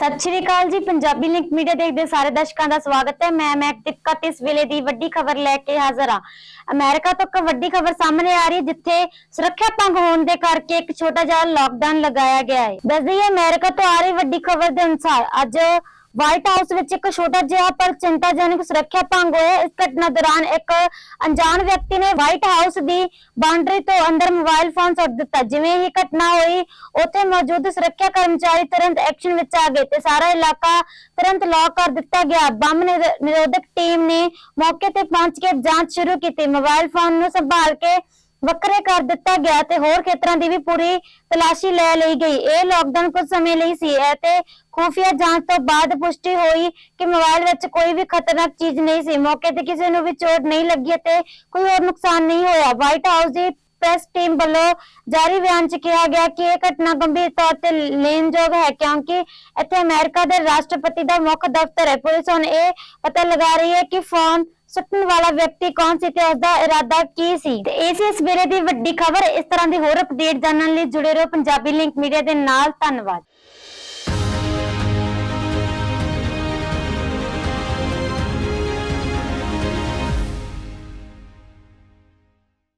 ਸਤਿ ਸ਼੍ਰੀ ਅਕਾਲ ਜੀ। Punjabi link media ਦੇਖਦੇ ਸਾਰੇ ਦਰਸ਼ਕਾਂ ਦਾ ਸਵਾਗਤ ਹੈ। ਮੈਂ ਮੈਂ ਦਿੱਕਤ ਇਸ ਵੇਲੇ ਦੀ ਵੱਡੀ ਖਬਰ ਲੈ ਕੇ ਹਾਜ਼ਰ ਹਾਂ। ਅਮਰੀਕਾ ਤੋਂ ਇੱਕ ਵੱਡੀ ਖਬਰ ਸਾਹਮਣੇ ਆ ਰਹੀ ਹੈ, ਜਿੱਥੇ ਸੁਰੱਖਿਆ ਭੰਗ ਹੋਣ ਦੇ ਕਰਕੇ ਇੱਕ ਛੋਟਾ ਜਿਹਾ ਲਾਕਡਾਊਨ ਲਗਾਇਆ ਗਿਆ ਹੈ। ਦੱਸਦੀ ਹੈ, ਅਮਰੀਕਾ ਤੋਂ ਆ ਰਹੀ ਵੱਡੀ ਖਬਰ ਦੇ ਅਨੁਸਾਰ ਅੱਜ ਵਾਈਟ ਹਾਊਸ ਵਿੱਚ ਇੱਕ ਛੋਟਾ ਜਿਹਾ ਪਰ ਚਿੰਤਾਜਨਕ ਸੁਰੱਖਿਆ ਭੰਗ ਹੋਇਆ। ਇਸ ਘਟਨਾ ਦੌਰਾਨ ਇੱਕ ਅਣਜਾਣ ਵਿਅਕਤੀ ਨੇ ਵਾਈਟ ਹਾਊਸ ਦੀ ਬਾਉਂਡਰੀ ਤੋਂ ਅੰਦਰ ਮੋਬਾਈਲ ਫੋਨ ਸੁੱਟ ਦਿੱਤਾ। ਜਿਵੇਂ ਹੀ ਘਟਨਾ ਹੋਈ, ਉੱਥੇ ਮੌਜੂਦ ਸੁਰੱਖਿਆ ਕਰਮਚਾਰੀ ਤੁਰੰਤ ਐਕਸ਼ਨ ਵਿੱਚ ਆ ਗਏ ਤੇ ਸਾਰਾ ਇਲਾਕਾ ਤੁਰੰਤ ਲੌਕ ਕਰ ਦਿੱਤਾ ਗਿਆ। ਬੰਬ ਨਿਰੋਧਕ ਟੀਮ ਨੇ ਮੌਕੇ ਤੇ ਪਹੁੰਚ ਕੇ ਜਾਂਚ ਸ਼ੁਰੂ ਕੀਤੀ। ਮੋਬਾਈਲ ਫੋਨ ਨੂੰ ਸੰਭਾਲ ਕੇ ਵੱਖਰੇ ਕਰ ਦਿੱਤਾ ਗਿਆ ਤੇ ਹੋਰ ਖੇਤਰਾਂ ਦੀ ਵੀ ਪੂਰੀ ਤਲਾਸ਼ੀ ਲੈ ਲਈ ਗਈ। ਇਹ ਲਾਕਡਾਊਨ ਕੁਝ ਸਮੇਂ ਲਈ ਸੀ ਇਹ ਖੂਫੀਆ ਜਾਂਚ ਤੋਂ ਬਾਅਦ ਪੁਸ਼ਟੀ ਹੋਈ ਕਿ ਮੋਬਾਈਲ ਵਿੱਚ ਕੋਈ ਵੀ ਖਤਰਨਾਕ ਚੀਜ਼ ਨਹੀਂ ਸੀ। ਮੌਕੇ ਤੇ ਕਿਸੇ ਨੂੰ ਵੀ ਚੋਟ ਨਹੀਂ ਲੱਗੀ ਤੇ ਕੋਈ ਹੋਰ ਨੁਕਸਾਨ ਨਹੀਂ ਹੋਇਆ। ਵਾਈਟ ਹਾਊਸ ਦੀ ਪ੍ਰੈਸ ਟੀਮ ਵੱਲੋਂ ਜਾਰੀ ਬਿਆਨ 'ਚ ਕਿਹਾ ਗਿਆ ਕਿ ਇਹ ਘਟਨਾ ਗੰਭੀਰ ਤੌਰ ਤੇ ਲੈਣਯੋਗ ਹੈ ਕਿਉਂਕਿ ਇੱਥੇ ਅਮਰੀਕਾ ਦੇ ਰਾਸ਼ਟਰਪਤੀ ਦਾ ਮੁੱਖ ਦਫ਼ਤਰ ਹੈ। ਪੁਲਿਸ ਹੁਣ ਇਹ ਪਤਾ ਲਗਾ ਰਹੀ ਹੈ ਕਿ ਫੋਨ ਸੁੱਟਣ ਵਾਲਾ ਵਿਅਕਤੀ ਕੌਣ ਸੀ ਤੇ ਉਸਦਾ ਇਰਾਦਾ ਕੀ ਸੀ? ਤੇ ਇਸ ਇਸ ਵੇਲੇ ਦੀ ਵੱਡੀ ਖਬਰ। ਇਸ ਤਰ੍ਹਾਂ ਦੀ ਹੋਰ ਅਪਡੇਟ ਜਾਣਨ ਲਈ ਜੁੜੇ ਰਹੋ ਪੰਜਾਬੀ ਲਿੰਕ ਮੀਡੀਆ ਦੇ ਨਾਲ। ਧੰਨਵਾਦ।